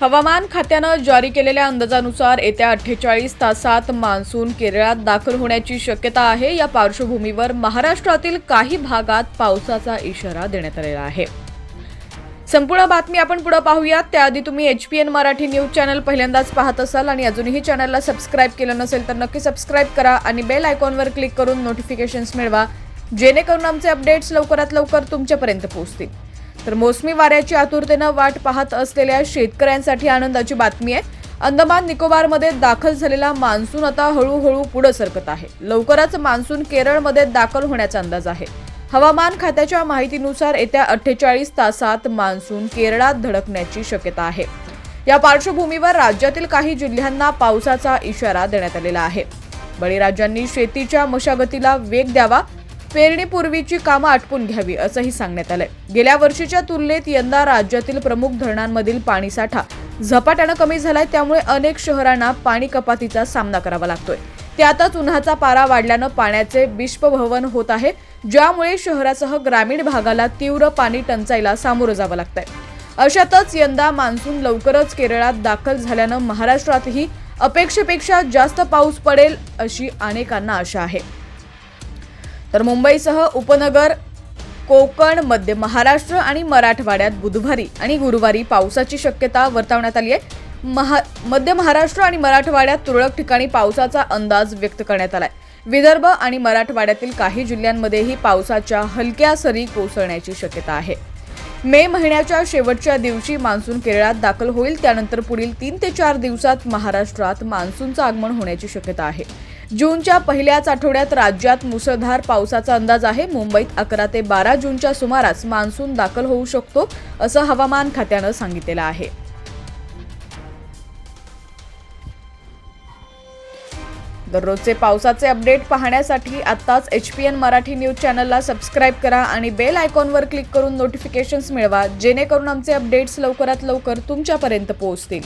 हवामान खात्यानं जारी केलेल्या अंदाजानुसार येत्या अठ्ठेचाळीस तासात मान्सून केरळात दाखल होण्याची शक्यता आहे. या पार्श्वभूमीवर महाराष्ट्रातील काही भागात पावसाचा इशारा देण्यात आलेला आहे. संपूर्ण बातमी आपण पुढे पाहूयात. त्याआधी तुम्ही H P N Marathi news channel पहिल्यांदाच पाहत असाल आणि अजूनही चॅनलला सबस्क्राईब केलं नसेल तर नक्की सबस्क्राईब करा आणि बेल आयकॉनवर क्लिक करून नोटिफिकेशन्स मिळवा जेणेकरून आमचे अपडेट्स लवकरात लवकर तुमच्यापर्यंत पोहोचतील. तर मोसमी वाऱ्याची आतुरतेनं वाट पाहत असलेल्या शेतकऱ्यांसाठी आनंदाची बातमी आहे. अंदमान निकोबारमध्ये दाखल झालेला मान्सून आता हळूहळू पुढे सरकत आहे. लवकरच मान्सून केरळमध्ये दाखल होण्याचा अंदाज आहे. हवामान खात्याच्या माहितीनुसार येत्या अठ्ठेचाळीस तासात मान्सून केरळात धडकण्याची शक्यता आहे. या पार्श्वभूमीवर राज्यातील काही जिल्ह्यांना पावसाचा इशारा देण्यात आलेला आहे. बळीराजांनी शेतीच्या मशागतीला वेग द्यावा पेरणीपूर्वीची कामं आटपून घ्यावी असंही सांगण्यात आलंय. गेल्या वर्षीच्या तुलनेत यंदा राज्यातील प्रमुख धरणांमधील पाणीसाठा झपाट्यानं कमी झालाय त्यामुळे अनेक शहरांना पाणी कपातीचा सामना करावा लागतोय. त्यातच उन्हाचा पारा वाढल्यानं पाण्याचे बिष्पभवन होत आहे ज्यामुळे शहरासह ग्रामीण भागाला तीव्र पाणी टंचाईला सामोरं जावं लागतंय. अशातच यंदा मान्सून लवकरच केरळात दाखल झाल्यानं महाराष्ट्रातही अपेक्षेपेक्षा जास्त पाऊस पडेल अशी अनेकांना आशा आहे. तर मुंबईसह उपनगर कोकण मध्य महाराष्ट्र आणि मराठवाड्यात बुधवारी आणि गुरुवारी पावसाची शक्यता वर्तवण्यात आली आहे. महा मध्य महाराष्ट्र आणि मराठवाड्यात तुरळक ठिकाणी पावसाचा अंदाज व्यक्त करण्यात आलाय. विदर्भ आणि मराठवाड्यातील काही जिल्ह्यांमध्येही पावसाच्या हलक्या सरी कोसळण्याची शक्यता आहे. मे महिन्याच्या शेवटच्या दिवशी मान्सून केरळात दाखल होईल. त्यानंतर पुढील तीन ते चार दिवसात महाराष्ट्रात मान्सूनचं आगमन होण्याची शक्यता आहे. जूनच्या पहिल्याच आठवड्यात राज्यात मुसळधार पावसाचा अंदाज आहे. मुंबईत अकरा ते बारा जूनच्या सुमारास मान्सून दाखल होऊ शकतो असं हवामान खात्यानं सांगितलेलं आहे. दररोजचे पावसाचे अपडेट पाहण्यासाठी आत्ताच H P N Marathi news चॅनलला सबस्क्राईब करा आणि बेल आयकॉनवर क्लिक करून नोटिफिकेशन्स मिळवा जेणेकरून आमचे अपडेट्स लवकरात लवकर तुमच्यापर्यंत पोहोचतील.